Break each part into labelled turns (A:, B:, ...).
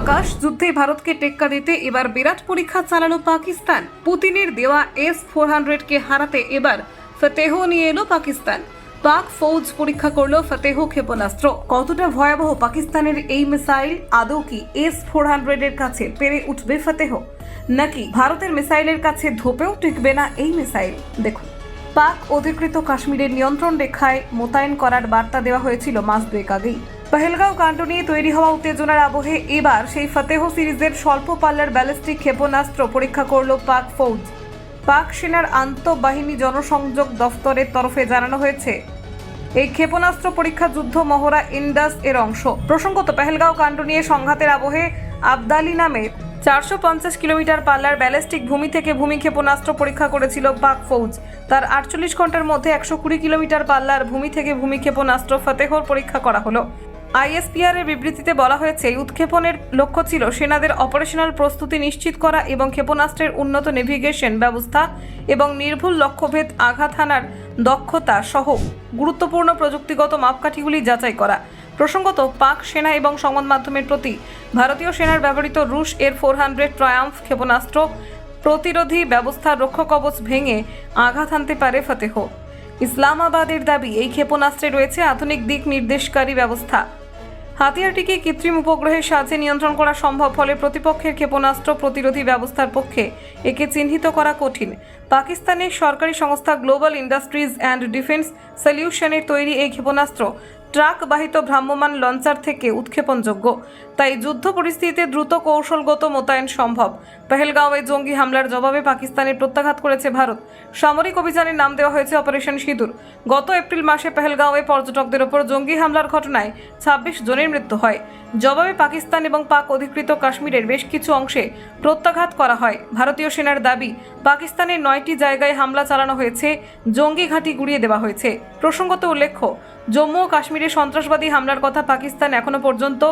A: আকাশ যুদ্ধে ভারতকে টেক্কা দিতে এবার বিরাট পরীক্ষা চালালো পাকিস্তান পুতিনের দেওয়া এস ফোর হান্ড্রেডকে হারাতে এবার ফতেহ নিয়ে এলো পাকিস্তান পাক ফৌজ পরীক্ষা করল ফতেহ ক্ষেপণাস্ত্র কতটা ভয়াবহ পাকিস্তানের এই মিসাইল আদৌ কি এস ফোর হান্ড্রেডের কাছে পেরে উঠবে ফতেহ নাকি ভারতের মিসাইলের কাছে ধোপেও টিকবে না এই মিসাইল দেখুন পাক অধিকৃত কাশ্মীরের নিয়ন্ত্রণ রেখায় মোতায়েন করার বার্তা দেওয়া হয়েছিল মাস দুয়েক আগেই পহেলগাঁও কাণ্ড নিয়ে তৈরি হওয়া উত্তেজনার আবহে এবার সেই ফতেহ সিরিজের স্বল্প পাল্লার ব্যালিস্টিক ক্ষেপণাস্ত্র পরীক্ষা করল পাক ফৌজ পাক সেনার আন্তঃবাহিনী জনসংযোগ দফতরের তরফে জানানো হয়েছে এই ক্ষেপণাস্ত্র পরীক্ষা যুদ্ধ মহড়া ইন্ডাস এর অংশ প্রসঙ্গত পেহেলগাঁও কাণ্ড নিয়ে সংঘাতের আবহে আবদালি নামে চারশো পঞ্চাশ কিলোমিটার পাল্লার ব্যালিস্টিক ভূমি থেকে ভূমি ক্ষেপণাস্ত্র পরীক্ষা করেছিল পাক ফৌজ তার আটচল্লিশ ঘন্টার মধ্যে একশো কুড়ি কিলোমিটার পাল্লার ভূমি থেকে ভূমি ক্ষেপণাস্ত্র ফতেহর পরীক্ষা করা হলো আইএসপিআর এর বিবৃতিতে বলা হয়েছে উৎক্ষেপণের লক্ষ্য ছিল সেনাদের অপারেশনাল প্রস্তুতি নিশ্চিত করা এবং ক্ষেপণাস্ত্রের উন্নত নেভিগেশন ব্যবস্থা এবং নির্ভুল লক্ষ্যভেদ আঘাত হানার দক্ষতা সহ গুরুত্বপূর্ণ প্রযুক্তিগত মাপকাঠিগুলি যাচাই করা প্রসঙ্গত পাক সেনা এবং সংবাদ মাধ্যমের প্রতি ভারতীয় সেনার ব্যবহৃত রুশ এর ফোর হান্ড্রেড ট্রায়াম্ফ ক্ষেপণাস্ত্র প্রতিরোধী ব্যবস্থার রক্ষকবচ ভেঙে আঘাত হানতে পারে ফতেহ ইসলামাবাদের দাবি এই ক্ষেপণাস্ত্রে রয়েছে আধুনিক দিক নির্দেশকারী ব্যবস্থা হাতিয়ারটিকে কৃত্রিম উপগ্রহের সাহায্যে নিয়ন্ত্রণ করা সম্ভব ফলে প্রতিপক্ষের ক্ষেপণাস্ত্র প্রতিরোধী ব্যবস্থার পক্ষে একে চিহ্নিত করা কঠিন পাকিস্তানের সরকারি সংস্থা গ্লোবাল ইন্ডাস্ট্রিজ অ্যান্ড ডিফেন্স সলিউশনের তৈরি এই ক্ষেপণাস্ত্র ট্রাক বাহিত ভ্রাম্যমান লঞ্চার থেকে উৎক্ষেপণযোগ্য তাই যুদ্ধ পরিস্থিতিতে দ্রুত কৌশলগত মোতায়েন সম্ভব পেহেলগাঁওয়ে জঙ্গি হামলার জবাবে পাকিস্তানের প্রত্যাঘাত করেছে ভারত সামরিক অভিযানের নাম দেওয়া হয়েছে অপারেশন সিঁদুর গত এপ্রিল মাসে পেহেলগাঁওয়ে পর্যটকদের ওপর জঙ্গি হামলার ঘটনায় ছাব্বিশ জনের মৃত্যু হয় জবাবে পাকিস্তান এবং পাক অধিকৃত কাশ্মীরের বেশ কিছু অংশে প্রত্যাঘাত করা হয় ভারতীয় সেনার দাবি পাকিস্তানের নয়টি জায়গায় হামলা চালানো হয়েছে জঙ্গি ঘাঁটি গুড়িয়ে দেওয়া হয়েছে প্রসঙ্গত উল্লেখ্য জম্মু ও কাশ্মীরে সন্ত্রাসবাদী হামলার কথা পাকিস্তান এখনও পর্যন্ত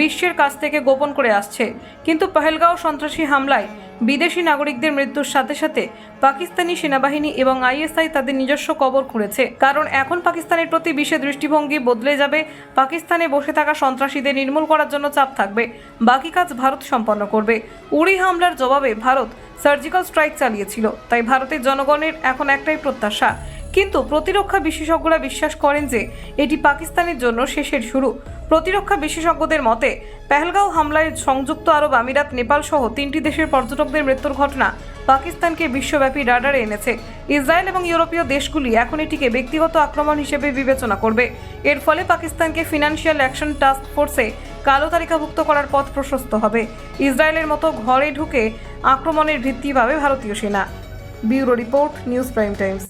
A: বিশ্বের দেশের কাছ থেকে গোপন করে আসছে কিন্তু পহেলগাঁও সন্ত্রাসী হামলায় বিদেশি নাগরিকদের মৃত্যুর সাথে সাথে পাকিস্তানি সেনাবাহিনী এবং আইএসআই তাদের নিজস্ব কবর খুঁড়েছে কারণ এখন পাকিস্তানের প্রতি বিশ্বের দৃষ্টিভঙ্গি বদলে যাবে পাকিস্তানে বসে থাকা সন্ত্রাসীদের নির্মূল করার জন্য চাপ থাকবে বাকি কাজ ভারত সম্পন্ন করবে উড়ি হামলার জবাবে ভারত সার্জিক্যাল স্ট্রাইক চালিয়েছিল তাই ভারতের জনগণের এখন একটাই প্রত্যাশা কিন্তু প্রতিরক্ষা বিশেষজ্ঞরা বিশ্বাস করেন যে এটি পাকিস্তানের জন্য শেষের শুরু প্রতিরক্ষা বিশেষজ্ঞদের মতে পেহলগাঁও হামলায় সংযুক্ত আরব আমিরাত নেপাল সহ তিনটি দেশের পর্যটকদের মৃত্যুর ঘটনা পাকিস্তানকে বিশ্বব্যাপী রাডারে এনেছে ইসরায়েল এবং ইউরোপীয় দেশগুলি এখন এটিকে ব্যক্তিগত আক্রমণ হিসেবে বিবেচনা করবে এর ফলে পাকিস্তানকে ফিনান্সিয়াল অ্যাকশন টাস্ক ফোর্সে কালো তালিকাভুক্ত করার পথ প্রশস্ত হবে ইসরায়েলের মতো ঘরে ঢুকে আক্রমণের ভিত্তি পাবে ভারতীয় সেনা bureau report news prime Times